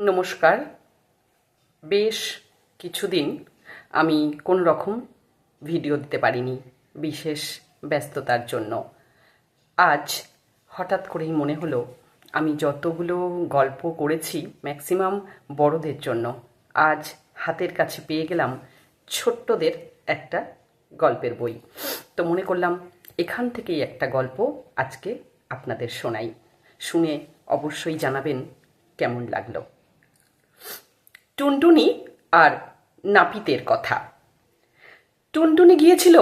নমস্কার। বেশ কিছুদিন আমি কোনো রকম ভিডিও দিতে পারিনি বিশেষ ব্যস্ততার জন্য। আজ হঠাৎ করেই মনে হলো, আমি যতগুলো গল্প করেছি ম্যাক্সিমাম বড়দের জন্য, আজ হাতের কাছে পেয়ে গেলাম ছোট্টদের একটা গল্পের বই। তো মনে করলাম, এখান থেকেই একটা গল্প আজকে আপনাদের শোনাই। শুনে অবশ্যই জানাবেন কেমন লাগল। টুনটুনি আর নাপিতের কথা। টুনটুনি গিয়েছিল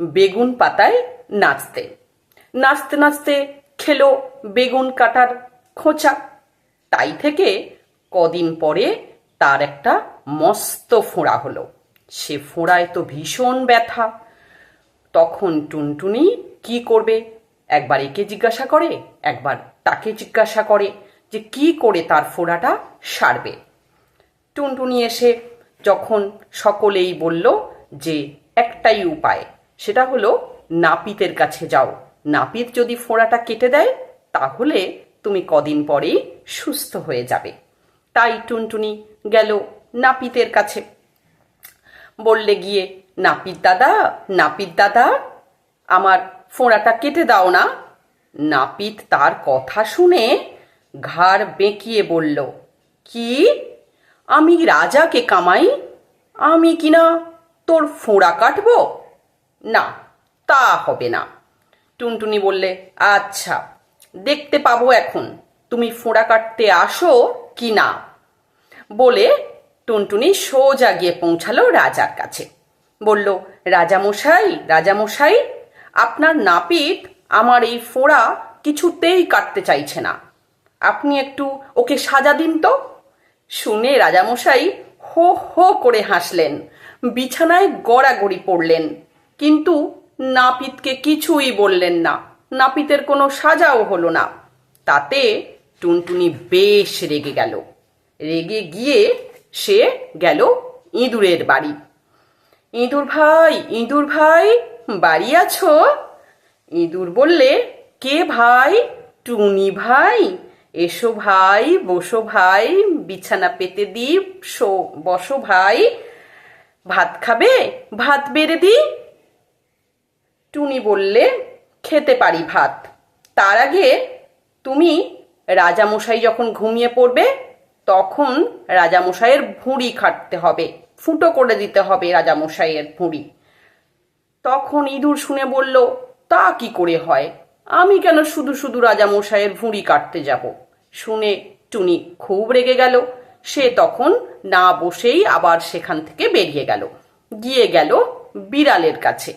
বেগুন পাতায় নাচতে। নাচতে নাচতে খেলো বেগুন কাটার খোঁচা। তাই থেকে কদিন পরে তার একটা মস্ত ফোঁড়া হলো। সে ফোঁড়ায় তো ভীষণ ব্যথা। তখন টুনটুনি কি করবে? একবার একে জিজ্ঞাসা করে, একবার তাকে জিজ্ঞাসা করে যে কি করে তার ফোড়াটা সারবে। টুনটুনি এসে যখন সকলেই বলল যে একটাই উপায়, সেটা হলো নাপিতের কাছে যাও। নাপিত যদি ফোঁড়াটা কেটে দেয়, তাহলে তুমি কদিন পরেই সুস্থ হয়ে যাবে। তাই টুনটুনি গেল নাপিতের কাছে। বললে, গিয়ে নাপিত দাদা নাপিত দাদা, আমার ফোঁড়াটা কেটে দাও না। নাপিত তার কথা শুনে ঘাড় বেঁকিয়ে বলল, কি? আমি রাজাকে কামাই, আমি কিনা তোর ফোঁড়া কাটব? না, তা হবে না। টুনটুনি বললে আচ্ছা দেখতে পাবো এখন, তুমি ফোঁড়া কাটতে আসো কি না? বলে টুনটুনি সোজা গিয়ে পৌঁছালো রাজার কাছে। বলল, রাজামশাই রাজামশাই, আপনার নাপিত আমার এই ফোঁড়া কিছুতেই কাটতে চাইছে না। আপনি একটু ওকে সাজা দিন তো। শুনে রাজামশাই হো হো করে হাসলেন। বিছানায় গড়াগড়ি পড়লেন। কিন্তু নাপিতকে কিছুই বললেন না। নাপিতের কোনো সাজাও হলো না। তাতে টুনটুনি বেশ রেগে গেল। রেগে গিয়ে সে গেল ইঁদুরের বাড়ি। ইঁদুর ভাই ইঁদুর ভাই, বাড়ি আছো? ইঁদুর বললে, কে ভাই? টুনি ভাই? এসো ভাই, বসো ভাই, বিছানা পেতে দি বসো ভাই। ভাত খাবে? ভাত বেড়ে দি। টুনি বললে, খেতে পারি ভাত। তার আগে তুমি রাজামশাই যখন ঘুমিয়ে পড়বে, তখন রাজামশাইয়ের ভুঁড়ি খাটতে হবে। ফুটো করে দিতে হবে রাজামশাইয়ের ভুঁড়ি। তখন ইঁদুর শুনে বলল, তা কি করে হয়? আমি কেন শুধু শুধু রাজামশাইয়ের ভুঁড়ি কাটতে যাব? শুনে টুনি খুব রেগে গেল। সে তখন না বসেই আবার সেখান থেকে বেরিয়ে গেল। গিয়ে গেল বিড়ালের কাছে।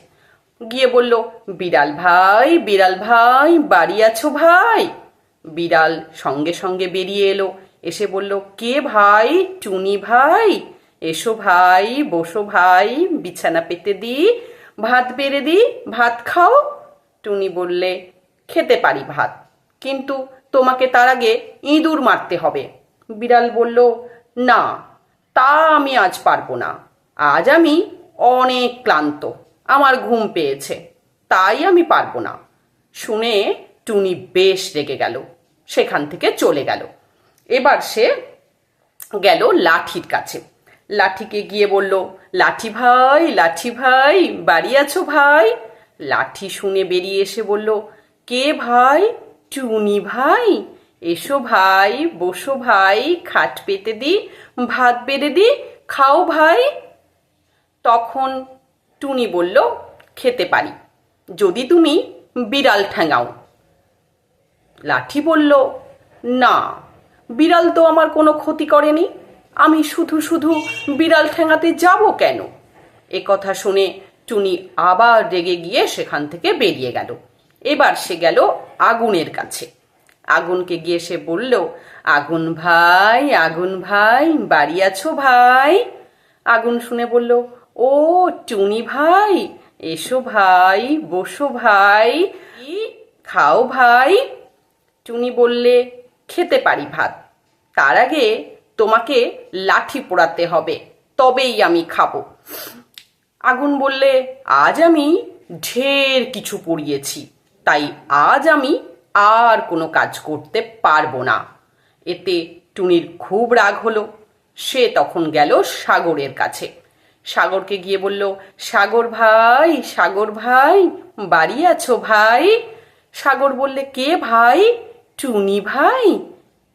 গিয়ে বলল, বিড়াল ভাই বিড়াল ভাই, বাড়ি আছো ভাই? বিড়াল সঙ্গে সঙ্গে বেরিয়ে এলো। এসে বলল, কে ভাই? টুনি ভাই? এসো ভাই, বসো ভাই, বিছানা পেতে দি, ভাত বেড়ে দি, ভাত খাও। টুনি বললে, খেতে পারি ভাত। কিন্তু তোমাকে তার আগে ইঁদুর মারতে হবে। বিড়াল বলল, না, তা আমি আজ পারব না। আজ আমি অনেক ক্লান্ত, আমার ঘুম পেয়েছে, তাই আমি পারব না। শুনে টুনি বেশ রেগে গেল, সেখান থেকে চলে গেল। এবার সে গেল লাঠির কাছে। লাঠিকে গিয়ে বলল, লাঠি ভাই লাঠি ভাই, বাড়ি আছো ভাই? লাঠি শুনে বেরিয়ে এসে বলল, কে ভাই? টুনি ভাই, এসো ভাই, বসো ভাই, খাট পেতে দি, ভাত বেড়ে দি, খাও ভাই। তখন টুনি বলল, খেতে পারি। যদি তুমি বিড়াল ঠেঙাও। লাঠি বলল, না, বিড়াল তো আমার কোনো ক্ষতি করেনি। আমি শুধু শুধু বিড়াল ঠেঙাতে যাব কেন? এ কথা শুনে টুনি আবার রেগে গিয়ে সেখান থেকে বেরিয়ে গেল। এবার সে গেল আগুনের কাছে। আগুনকে গিয়ে সে বলল, আগুন ভাই আগুন ভাই বাড়ি আছো ভাই? আগুন শুনে বলল, ও টুনি ভাই, এসো ভাই, বসো ভাই খাও ভাই? টুনি বললে, খেতে পারি ভাত। তার আগে তোমাকে লাঠি পোড়াতে হবে, তবেই আমি খাব। আগুন বললে, আজ আমি ঢের কিছু পড়িয়েছি। তাই আজ আমি আর কোনো কাজ করতে পারব না। এতে টুনির খুব রাগ হলো। সে তখন গেল সাগরের কাছে। সাগরকে গিয়ে বলল, সাগর ভাই সাগর ভাই, বাড়ি আছো ভাই? সাগর বললে, কে ভাই? টুনি ভাই।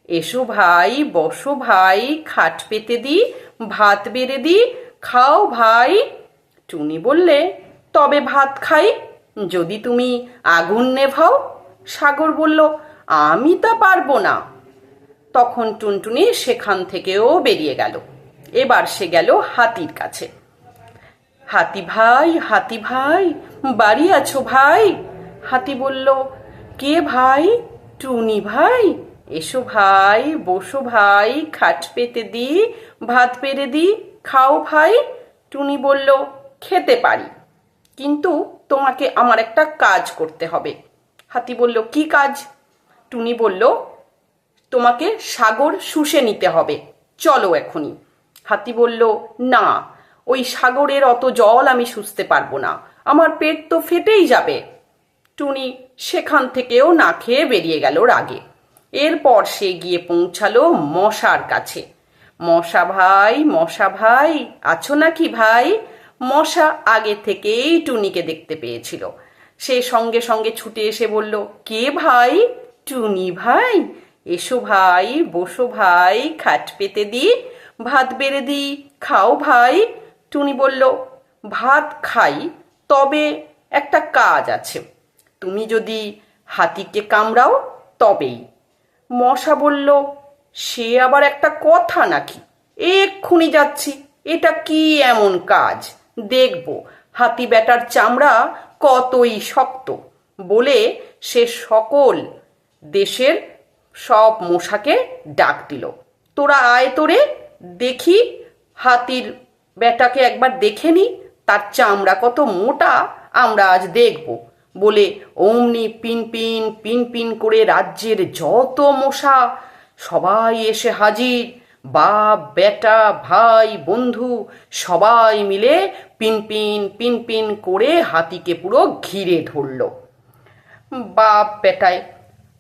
এসো ভাই, বসো ভাই, খাট পেতে দি, ভাত বেড়ে দি, খাও ভাই। টুনি বললে, তবে ভাত খাই যদি তুমি আগুন নেভাও, সাগর বলল, আমি তা পারব না। তখন টুনটুনি সেখান থেকেও বেরিয়ে গেল। এবার সে গেল হাতির কাছে। হাতি ভাই হাতি ভাই, বাড়ি আছো ভাই? হাতি বলল, কে ভাই? টুনি ভাই? এসো ভাই, বসো ভাই, খাট পেতে দি, ভাত পেরে দি, খাও ভাই। টুনি বলল, খেতে পারি। কিন্তু তোমাকে আমার একটা কাজ করতে হবে। হাতি বলল, কি কাজ? টুনি বলল, তোমাকে সাগর শুষে নিতে হবে। চলো এখনই। হাতি বলল, না, ওই সাগরের অত জল আমি শুষতে পারব না। আমার পেট তো ফেটেই যাবে। টুনি সেখান থেকেও না খেয়ে বেরিয়ে গেল রাগে। এরপর সে গিয়ে পৌঁছালো মশার কাছে। মশা ভাই মশা ভাই, আছো নাকি ভাই? মশা আগে থেকেই টুনিকে দেখতে পেয়েছিল। সে সঙ্গে সঙ্গে ছুটে এসে বলল, কে ভাই? টুনি ভাই? এসো ভাই, বসো ভাই, খাট পেতে দি, ভাত বেড়ে দি, খাও ভাই। টুনি বলল, ভাত খাই, তবে একটা কাজ আছে। তুমি যদি হাতিকে কামড়াও, তবেই। মশা বলল, সে আবার একটা কথা নাকি? এক্ষুনি যাচ্ছি। এটা কি এমন কাজ? দেখব, হাতি বেটার চামড়া কতই শক্ত, বলে সে সকল দেশের সব মশাকে ডাক দিল। তোরা আয় তোরে, দেখি হাতির বেটাকে একবার দেখে নি, তার চামড়া কত মোটা, আমরা আজ দেখব, বলে অমনি পিন পিন পিন পিন করে রাজ্যের যত মশা, সবাই এসে হাজির। বাপ বেটা, ভাই, বন্ধু, সবাই মিলে পিনপিন পিন পিন পিন করে হাতিকে পুরো ঘিরে ধরলো। বাপ বেটায়,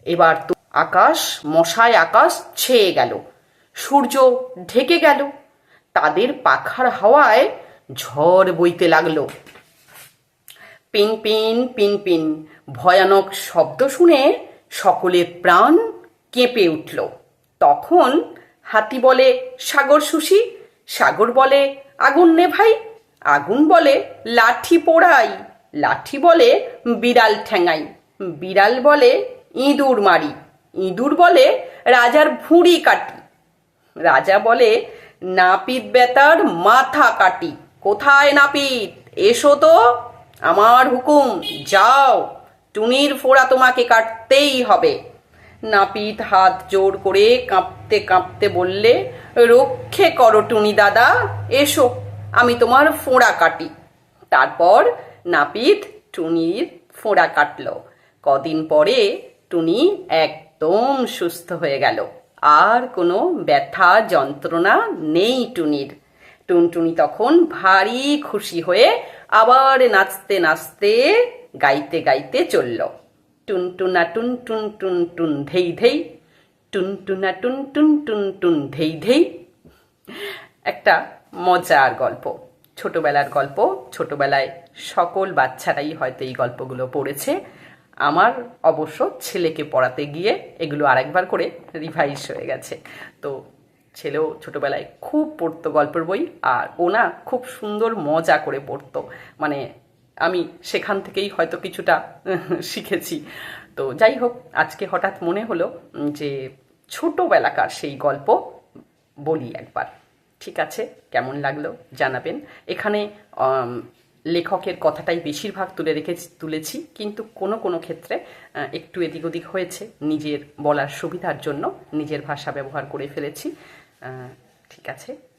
এবার তো আকাশ, মশায় আকাশ ছেয়ে গেল। সূর্য ঢেকে গেল। তাদের পাখার হাওয়ায় ঝড় বইতে লাগল। পিন পিন পিন পিন ভয়ানক শব্দ শুনে সকলের প্রাণ কেঁপে উঠল। তখন হাতি বলে সাগর সুশি, সাগর বলে আগুন নে ভাই আগুন বলে লাঠি পোড়াই, লাঠি বলে বিড়াল ঠ্যাঙাই, বিড়াল বলে ইঁদুর মারি, ইঁদুর বলে রাজার ভুঁড়ি কাটি, রাজা বলে নাপিত বেতার মাথা কাটি, কোথায় নাপিত? এসো তো, আমার হুকুম, যাও, টুনির ফোড়া তোমাকে কাটতেই হবে। নাপিত হাত জোর করে কাঁপতে কাঁপতে বললে, রক্ষে করো টুনি দাদা, এসো, আমি তোমার ফোঁড়া কাটি। তারপর নাপিত টুনির ফোঁড়া কাটলো। কদিন পরে টুনি একদম সুস্থ হয়ে গেল। আর কোনো ব্যথা যন্ত্রণা নেই টুনির। টুনটুনি তখন ভারী খুশি হয়ে আবার নাচতে নাচতে গাইতে গাইতে চলল। টুনটুনা টুন টুন টুন টুন ধেই ধেই টুনটুনা টুন টুন টুন টুন ধেই ধেই। একটা মজার গল্প, ছোটবেলার গল্প, ছোটবেলায় সকল বাচ্চারাই হয়তো এই গল্পগুলো পড়েছে। আমার অবশ্য ছেলেকে পড়াতে গিয়ে এগুলো আরেকবার করে রিভাইজ হয়ে গেছে। তো ছেলেও ছোটবেলায় খুব পড়তো গল্পের বই, আর ও খুব সুন্দর মজা করে পড়তো। মানে আমি সেখান থেকেই হয়তো কিছুটা, শিখেছি। তো যাই হোক, আজকে হঠাৎ মনে হলো যে ছোটোবেলাকার সেই গল্প বলি একবার। ঠিক আছে? কেমন লাগল জানাবেন। এখানে লেখকের কথাটাই বেশিরভাগ তুলে রেখে, তুলেছি। কিন্তু কোনো কোনো ক্ষেত্রে একটু এদিক ওদিক হয়েছে। নিজের বলার সুবিধার জন্য নিজের ভাষা ব্যবহার করে ফেলেছি। ঠিক আছে?